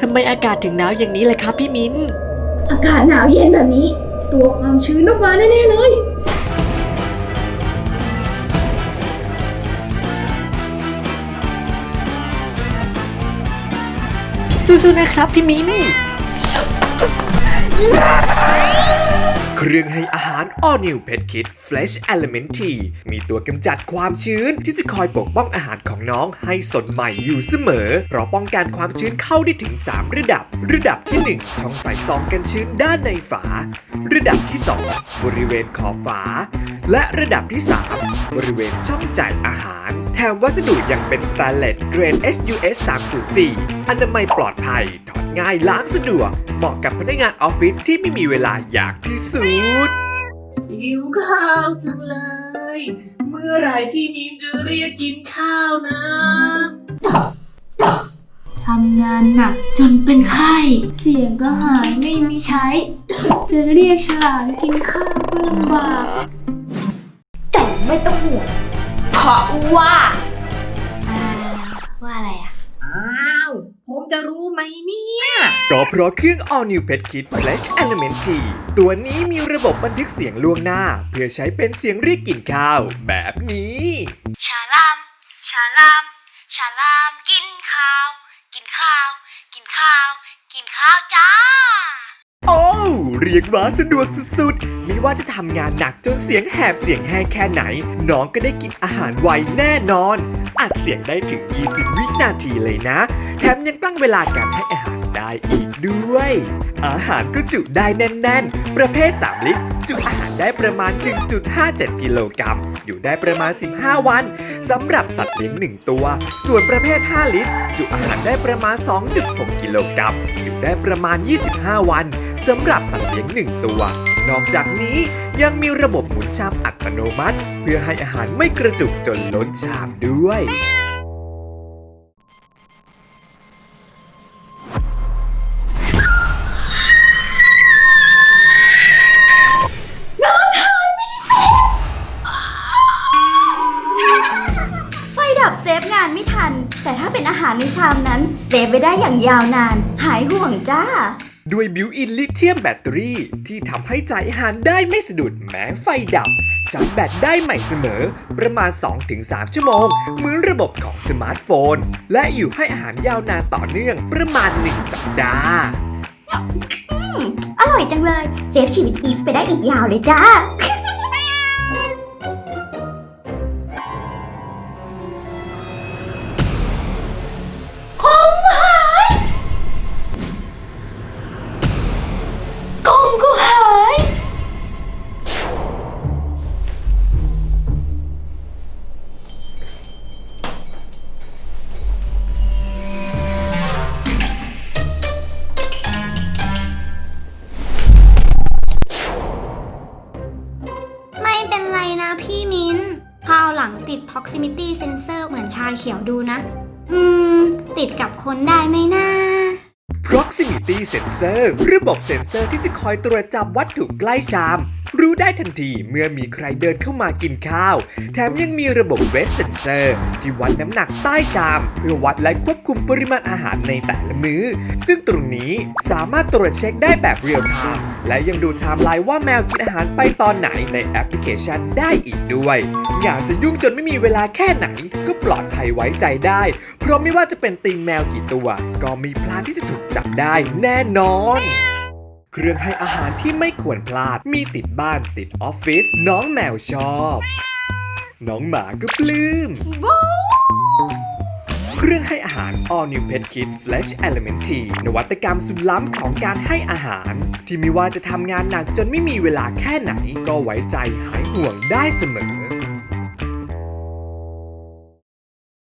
ทำไมอากาศถึงหนาวอย่างนี้ล่ะครับพี่มิ้น อากาศหนาวเย็นแบบนี้ ตัวความชื้นต้องมาแน่ๆเลย สู้ๆนะครับพี่มิ้น เครื่องให้อาหาร All New Pet Kit Fresh Element Tea มีตัวกำจัดความชื้นที่จะคอยปกป้องอาหารของน้องให้สดใหม่อยู่เสมอ เพราะป้องกันความชื้นเข้าได้ถึง 3 ระดับ ระดับที่ 1 ช่องใส่ซองกันชื้นด้านในฝา ระดับที่ 2 บริเวณขอบฝาและระดับที่ 3 บริเวณช่องจ่ายอาหาร แถมวัสดุยังเป็นสแตนเลสเกรด SUS 304อนามัยปลอดภัย ถอดง่ายล้างสะดวก เหมาะกับพนักงานออฟฟิศที่ไม่มีเวลาอย่างที่สุดหิวข้าวจังเลย เมื่อไหร่พี่มีนจะเรียกกินข้าวนะ ทำงานหนักจนเป็นไข้ เสียงก็หายไม่มีใช้ จะเรียกฉลามกินข้าวก็ลำบาก แต่ไม่ต้องห่วงเพราะว่าอ่าว่าอะไรอะอ้าว ผมจะรู้ไหมเนี่ย ก็เพราะเครื่อง All New Pet Kit Flash Element T ตัวนี้มีระบบบันทึกเสียงล่วงหน้า เพื่อใช้เป็นเสียงเรียกกินข้าวแบบนี้ชาลามชาลามชาลาม กินข้าว กินข้าว กินข้าว กินข้าวจ้า โอ้วเรียกว่าสะดวกสุดๆไม่ ว่าจะทำงานหนักจนเสียงแหบเสียงแห้งแค่ไหน น้องก็ได้กินอาหารไวแน่นอน อัดเสียงได้ถึง 20 วินาทีเลยนะ แถมยังตั้งเวลาการให้อาหารได้อีกด้วย อาหารก็จุได้แน่น ๆ ประเภท 3 ลิตร จุอาหารได้ประมาณ 1.57 กิโลกรัม อยู่ได้ประมาณ 15 วันสำหรับสัตว์เลี้ยง 1 ตัว ส่วนประเภท 5 ลิตร จุอาหารได้ประมาณ 2.6 กิโลกรัม อยู่ได้ประมาณ 25 วัน สำหรับสัตว์เลี้ยง1ตัว นอกจากนี้ยังมีระบบหมุนชามอัตโนมัติ เพื่อให้อาหารไม่กระจุกจนล้นชามด้วยไฟดับเซฟงานไม่ทันแต่ถ้าเป็นอาหารในชามนั้นเซฟไปได้อย่างยาวนาน หายห่วงจ้า ด้วยบิวอินลิเธียมแบตเตอรี่ ที่ทำให้จ่ายอาหารได้ไม่สะดุดแม้ไฟดับชาร์จแบตได้ใหม่เสมอ ประมาณ 2-3 ชั่วโมง เหมือนระบบของสมาร์ทโฟน และอยู่ให้อาหารยาวนานต่อเนื่องประมาณ 1 สัปดาห์ อร่อยจังเลย เซฟชีวิตอีฟไปได้อีกยาวเลยจ้า พี่มิ้นคราวหลังติด proximity sensor เหมือนชาเขียวดูนะ อืม ติดกับคนได้ไหมนะ Proximity Sensor ระบบเซ็นเซอร์ที่จะคอยตรวจจับวัตถุใกล้ชาม รู้ได้ทันทีเมื่อมีใครเดินเข้ามากินข้าว แถมยังมีระบบ Weight Sensor ที่วัดน้ำหนักใต้ชาม เพื่อวัดและควบคุมปริมาณอาหารในแต่ละมื้อ ซึ่งตรงนี้สามารถตรวจเช็คได้แบบเรียลไทม์และยังดูไทม์ไลน์ว่าแมวกินอาหารไปตอนไหนในแอปพลิเคชันได้อีกด้วย อยากจะยุ่งจนไม่มีเวลาแค่ไหน ก็ปลอดภัยไว้ใจได้ เพราะไม่ว่าจะเป็นตีนแมวกี่ตัว ก็มีพลานที่จะถูกจับได้แน่นอน เครื่องให้อาหารที่ไม่ควรพลาด มีติดบ้านติดออฟฟิศน้องแมวชอบ น้องหมาก็ปลื้มเครื่องให้อาหาร All New Pet Kit Flash Element T นวัตกรรมสุดล้ำของการให้อาหาร ที่ไม่ว่าจะทำงานหนักจนไม่มีเวลาแค่ไหน ก็ไว้ใจหายห่วงได้เสมอ